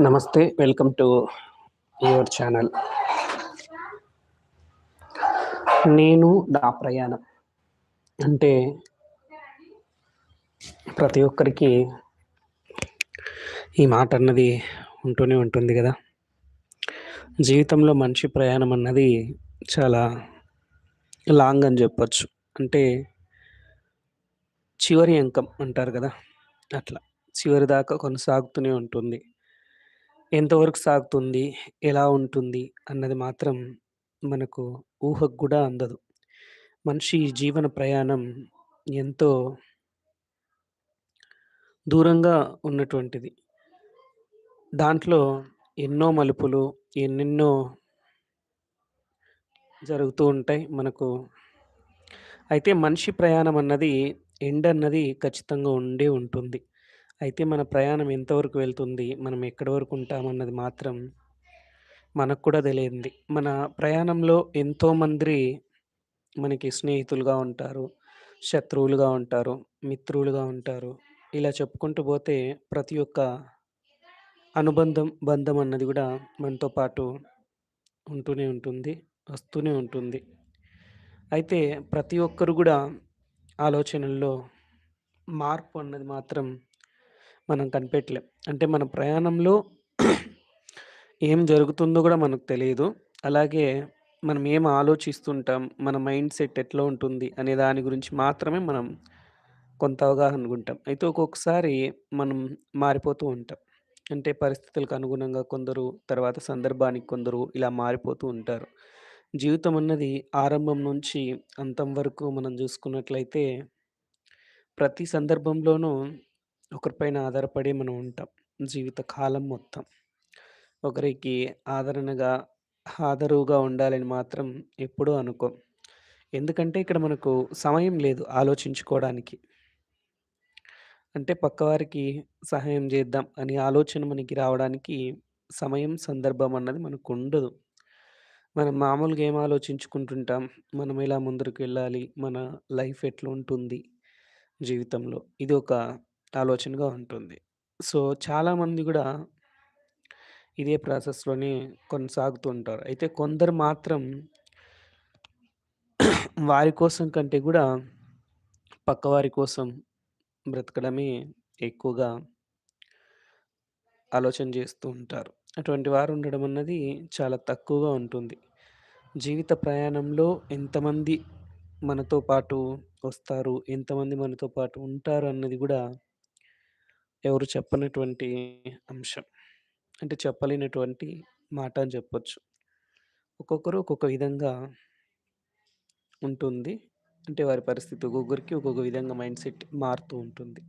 నమస్తే welcome to your channel. నేను నా ప్రయాణం. అంటే ప్రతి ఒక్కరికి ఈ మాట అన్నది ఉంటూనే ఉంటుంది కదా. జీవితంలో మంచి ప్రయాణం అన్నది చాలా లాంగ్ అని చెప్పచ్చు. అంటే చివరి అంకం అంటారు కదా. అట్లా చివరి దాకా కొనసాగుతూనే ఉంటుంది. ఎంతవరకు సాగుతుంది? ఎలా ఉంటుంది? అన్నది మాత్రం మనకు ఊహకు కూడా అందదు. మనిషి జీవన ప్రయాణం ఎంతో దూరంగా ఉన్నటువంటిది. దాంట్లో ఎన్నో మలుపులు ఎన్నెన్నో జరుగుతూ ఉంటాయి మనకు. అయితే మనిషి ప్రయాణం అన్నది ఎండ్ అన్నది ఖచ్చితంగా ఉండే ఉంటుంది. అయితే మన ప్రయాణం ఎంతవరకు వెళ్తుంది మనం ఎక్కడి వరకు ఉంటామన్నది మాత్రం మనకు కూడా తెలియంది. మన ప్రయాణంలో ఎంతోమంది మనకి స్నేహితులుగా ఉంటారు శత్రువులుగా ఉంటారు మిత్రులుగా ఉంటారు. ఇలా చెప్పుకుంటూ పోతే ప్రతి ఒక్క అనుబంధం బంధం అన్నది కూడా మనతో పాటు ఉంటూనే ఉంటుంది వస్తూనే ఉంటుంది. అయితే ప్రతి ఒక్కరు కూడా ఆలోచనల్లో మార్పు అన్నది మాత్రం మనం కనిపెట్టలేం. అంటే మన ప్రయాణంలో ఏం జరుగుతుందో కూడా మనకు తెలియదు. అలాగే మనం ఏం ఆలోచిస్తుంటాం మన మైండ్ సెట్ ఎట్లా ఉంటుంది అనే దాని గురించి మాత్రమే మనం కొంత అవగాహన ఉంటాం అయితే ఒక్కొక్కసారి మనం మారిపోతూ ఉంటాం. అంటే పరిస్థితులకు అనుగుణంగా కొందరు తర్వాత సందర్భానికి కొందరు ఇలా మారిపోతూ ఉంటారు. జీవితం అన్నది ఆరంభం నుంచి అంతం వరకు మనం చూసుకున్నట్లయితే ప్రతి సందర్భంలోనూ ఒకరిపైన ఆధారపడి మనం ఉంటాం. జీవిత కాలం మొత్తం. ఒకరికి ఆదరణగా ఆదరువుగా ఉండాలని మాత్రం ఎప్పుడూ అనుకోం. ఎందుకంటే ఇక్కడ మనకు సమయం లేదు ఆలోచించుకోవడానికి. అంటే పక్కవారికి సహాయం చేద్దాం అనే ఆలోచన మనకి రావడానికి సమయం సందర్భం అన్నది మనకు ఉండదు. మనం మామూలుగా ఏం ఆలోచించుకుంటుంటాం? మనం ఎలా ముందరికి వెళ్ళాలి? మన లైఫ్ ఎట్లా ఉంటుంది జీవితంలో? ఇది ఒక ఆలోచనగా ఉంటుంది. సో చాలామంది కూడా ఇదే ప్రాసెస్లోనే కొనసాగుతూ ఉంటారు అయితే కొందరు మాత్రం వారి కోసం కంటే కూడా పక్కవారి కోసం బ్రతకడమే ఎక్కువగా ఆలోచన చేస్తూ ఉంటారు. అటువంటి వారు ఉండడం అన్నది చాలా తక్కువగా ఉంటుంది. జీవిత ప్రయాణంలో ఎంతమంది మనతో పాటు వస్తారు ఎంతమంది మనతో పాటు ఉంటారు అన్నది కూడా ఎవరు చెప్పనటువంటి అంశం. అంటే చెప్పలేనటువంటి మాట అని చెప్పొచ్చు. ఒక్కొక్కరు ఒక్కొక్క విధంగా ఉంటుంది. అంటే వారి పరిస్థితి ఒక్కొక్కరికి ఒక్కొక్క విధంగా మైండ్ సెట్ మారుతూ ఉంటుంది.